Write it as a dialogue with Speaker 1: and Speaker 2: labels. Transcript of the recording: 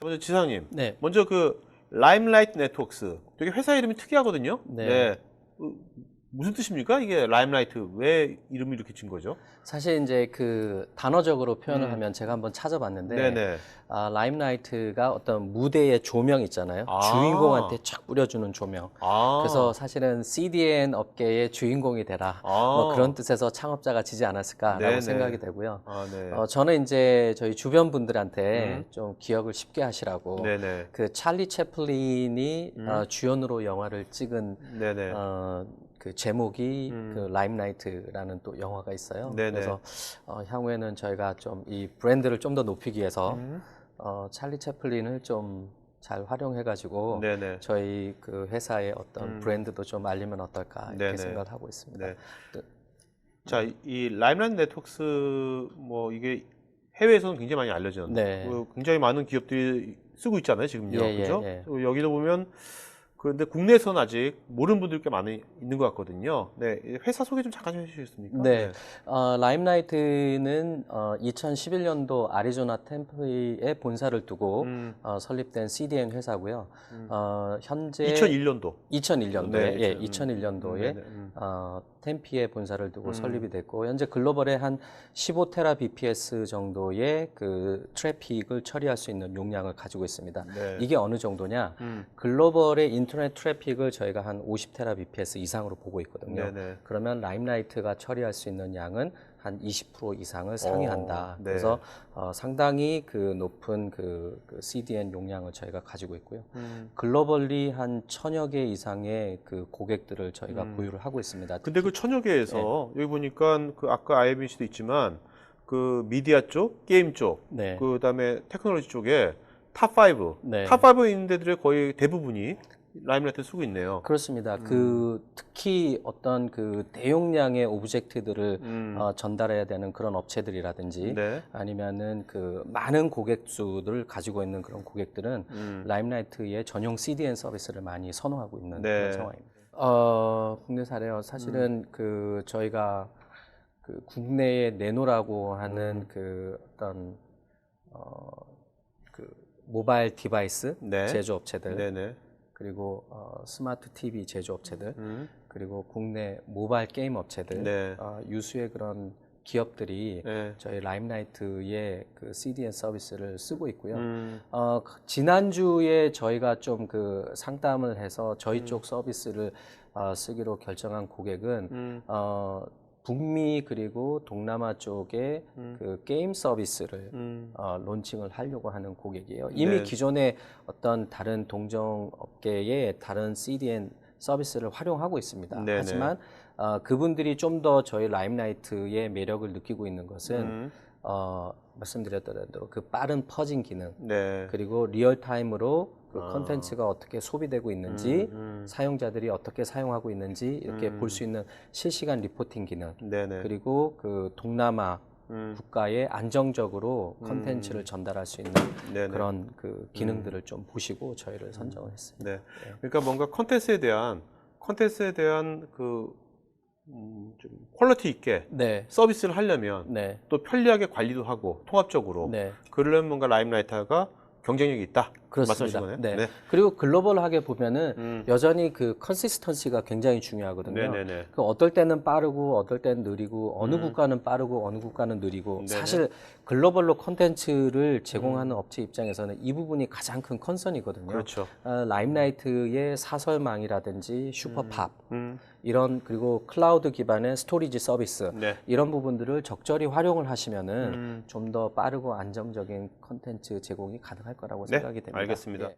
Speaker 1: 자, 먼저 지상님.
Speaker 2: 네.
Speaker 1: 먼저 그 라임라이트 네트워크스. 되게 회사 이름이 특이하거든요.
Speaker 2: 네.
Speaker 1: 어, 무슨 뜻입니까? 이게 라임라이트 왜 이름이 이렇게 진 거죠?
Speaker 2: 사실 이제 그 단어적으로 표현을
Speaker 1: 음.
Speaker 2: 하면 제가 한번 찾아봤는데
Speaker 1: 네네.
Speaker 2: 아, 라임라이트가 어떤 무대의 조명 있잖아요.
Speaker 1: 아.
Speaker 2: 주인공한테 쫙 뿌려주는 조명.
Speaker 1: 아.
Speaker 2: 그래서 사실은 CDN 업계의 주인공이 되라.
Speaker 1: 아.
Speaker 2: 뭐 그런 뜻에서 창업자가 지지 않았을까라고
Speaker 1: 네네.
Speaker 2: 생각이 되고요.
Speaker 1: 아, 네.
Speaker 2: 어, 저는 이제 저희 주변 분들한테
Speaker 1: 음.
Speaker 2: 좀 기억을 쉽게 하시라고
Speaker 1: 네네.
Speaker 2: 그 찰리 채플린이
Speaker 1: 음.
Speaker 2: 어, 주연으로 영화를 찍은
Speaker 1: 네네.
Speaker 2: 어, 그 제목이
Speaker 1: 음.
Speaker 2: 그 라임라이트라는 또 영화가 있어요.
Speaker 1: 네네.
Speaker 2: 그래서 어, 향후에는 저희가 좀 이 브랜드를 좀 더 높이기 위해서
Speaker 1: 음.
Speaker 2: 어, 찰리 채플린을 좀 잘 활용해가지고
Speaker 1: 네네.
Speaker 2: 저희 그 회사의 어떤
Speaker 1: 음.
Speaker 2: 브랜드도 좀 알리면 어떨까 이렇게
Speaker 1: 네네.
Speaker 2: 생각을 하고 있습니다.
Speaker 1: 네.
Speaker 2: 그-
Speaker 1: 자, 이 라임라이트 네트워크스 뭐 이게 해외에서는 굉장히 많이 알려졌는데
Speaker 2: 네.
Speaker 1: 그 굉장히 많은 기업들이 쓰고 있잖아요, 지금요.
Speaker 2: 예, 예,
Speaker 1: 그죠?
Speaker 2: 예.
Speaker 1: 또 여기도 보면 그런데 국내에서는 아직 모르는 분들 꽤 많이 있는 것 같거든요. 네, 이 회사 소개 좀 잠깐 좀 해주시겠습니까?
Speaker 2: 네. 어, 라임라이트는 어, 2011년도 아리조나 템플에 본사를 두고
Speaker 1: 음,
Speaker 2: 어, 설립된 CDN 회사고요.
Speaker 1: 음.
Speaker 2: 어, 현재
Speaker 1: 2001년도.
Speaker 2: 2001년도에
Speaker 1: 네,
Speaker 2: 예,
Speaker 1: 2000,
Speaker 2: 2001년도에
Speaker 1: 네네, 음.
Speaker 2: 어, 템피에 본사를 두고
Speaker 1: 음.
Speaker 2: 설립이 됐고 현재 글로벌에 한 15테라 bps 정도의 그 트래픽을 처리할 수 있는 용량을 가지고 있습니다.
Speaker 1: 네.
Speaker 2: 이게 어느 정도냐?
Speaker 1: 음,
Speaker 2: 글로벌의 인 터넷 트래픽을 저희가 한 50테라 bps 이상으로 보고 있거든요.
Speaker 1: 네네.
Speaker 2: 그러면 라임라이트가 처리할 수 있는 양은 한 20% 이상을 상회한다.
Speaker 1: 네.
Speaker 2: 그래서 어, 상당히 그 높은 그, 그 CDN 용량을 저희가 가지고 있고요.
Speaker 1: 음.
Speaker 2: 글로벌리 한 천여 개 이상의 그 고객들을 저희가
Speaker 1: 음.
Speaker 2: 보유를 하고 있습니다.
Speaker 1: 근데 그 천여 개에서
Speaker 2: 네.
Speaker 1: 여기 보니까 그 아까 씨도 있지만 그 미디어 쪽, 게임 쪽,
Speaker 2: 네.
Speaker 1: 그 다음에 테크놀로지 쪽에 탑 5,
Speaker 2: 네.
Speaker 1: 탑 5에 있는 데들의 거의 대부분이 라임라이트 쓰고 있네요.
Speaker 2: 그렇습니다.
Speaker 1: 음.
Speaker 2: 그 특히 어떤 그 대용량의 오브젝트들을
Speaker 1: 음.
Speaker 2: 어, 전달해야 되는 그런 업체들이라든지
Speaker 1: 네.
Speaker 2: 아니면은 그 많은 고객 수를 가지고 있는 그런 고객들은
Speaker 1: 음.
Speaker 2: 라임라이트의 전용 CDN 서비스를 많이 선호하고 있는
Speaker 1: 네.
Speaker 2: 그런 상황입니다. 어, 국내 사례요. 사실은
Speaker 1: 음.
Speaker 2: 그 저희가 그 국내에 내놓으라고 하는
Speaker 1: 음.
Speaker 2: 그 어떤 어, 그 모바일 디바이스
Speaker 1: 네.
Speaker 2: 제조업체들
Speaker 1: 네네.
Speaker 2: 그리고 어, 스마트 TV 제조업체들
Speaker 1: 음.
Speaker 2: 그리고 국내 모바일 게임 업체들
Speaker 1: 네.
Speaker 2: 어, 유수의 그런 기업들이
Speaker 1: 네.
Speaker 2: 저희 라임라이트의 그 CDN 서비스를 쓰고 있고요.
Speaker 1: 음.
Speaker 2: 어, 그 지난주에 저희가 좀 그 상담을 해서 저희
Speaker 1: 음.
Speaker 2: 쪽 서비스를 어, 쓰기로 결정한 고객은
Speaker 1: 음.
Speaker 2: 어, 북미 그리고 동남아 쪽에
Speaker 1: 음.
Speaker 2: 그 게임 서비스를
Speaker 1: 음.
Speaker 2: 어, 론칭을 하려고 하는 고객이에요. 이미
Speaker 1: 네.
Speaker 2: 기존의 어떤 다른 동종 업계의 다른 CDN 서비스를 활용하고 있습니다.
Speaker 1: 네네.
Speaker 2: 하지만 어, 그분들이 좀 더 저희 라임라이트의 매력을 느끼고 있는 것은
Speaker 1: 음.
Speaker 2: 어, 말씀드렸던 대로 그 빠른 퍼진 기능
Speaker 1: 네.
Speaker 2: 그리고 리얼 타임으로 그
Speaker 1: 아.
Speaker 2: 컨텐츠가 어떻게 소비되고 있는지
Speaker 1: 음.
Speaker 2: 사용자들이 어떻게 사용하고 있는지 이렇게
Speaker 1: 음.
Speaker 2: 볼수 있는 실시간 리포팅 기능
Speaker 1: 음. 네네.
Speaker 2: 그리고 그 동남아
Speaker 1: 음.
Speaker 2: 국가에 안정적으로
Speaker 1: 음.
Speaker 2: 컨텐츠를 전달할 수 있는
Speaker 1: 네네.
Speaker 2: 그런 그 기능들을 좀 보시고 저희를 선정을 했습니다.
Speaker 1: 네. 그러니까 뭔가 컨텐츠에 대한 컨텐츠에 대한 그 음, 좀 퀄리티 있게
Speaker 2: 네,
Speaker 1: 서비스를 하려면
Speaker 2: 네,
Speaker 1: 또 편리하게 관리도 하고 통합적으로
Speaker 2: 네,
Speaker 1: 그러려면 뭔가 라임라이터가 경쟁력이 있다.
Speaker 2: 그렇습니다. 네.
Speaker 1: 네.
Speaker 2: 그리고 글로벌하게 보면은
Speaker 1: 음.
Speaker 2: 여전히 그 컨시스턴시가 굉장히 중요하거든요.
Speaker 1: 네네네.
Speaker 2: 그 어떨 때는 빠르고 어떨 때는 느리고 어느
Speaker 1: 음.
Speaker 2: 국가는 빠르고 어느 국가는 느리고
Speaker 1: 네네.
Speaker 2: 사실 글로벌로 컨텐츠를 제공하는 업체 입장에서는 이 부분이 가장 큰 컨선이거든요.
Speaker 1: 그렇죠.
Speaker 2: 어, 라임라이트의 사설망이라든지 슈퍼팝
Speaker 1: 음.
Speaker 2: 이런 그리고 클라우드 기반의 스토리지 서비스
Speaker 1: 네.
Speaker 2: 이런 부분들을 적절히 활용을 하시면은
Speaker 1: 음.
Speaker 2: 좀더 빠르고 안정적인 컨텐츠 제공이 가능할 거라고
Speaker 1: 네,
Speaker 2: 생각이 됩니다.
Speaker 1: 알겠습니다.
Speaker 2: 예.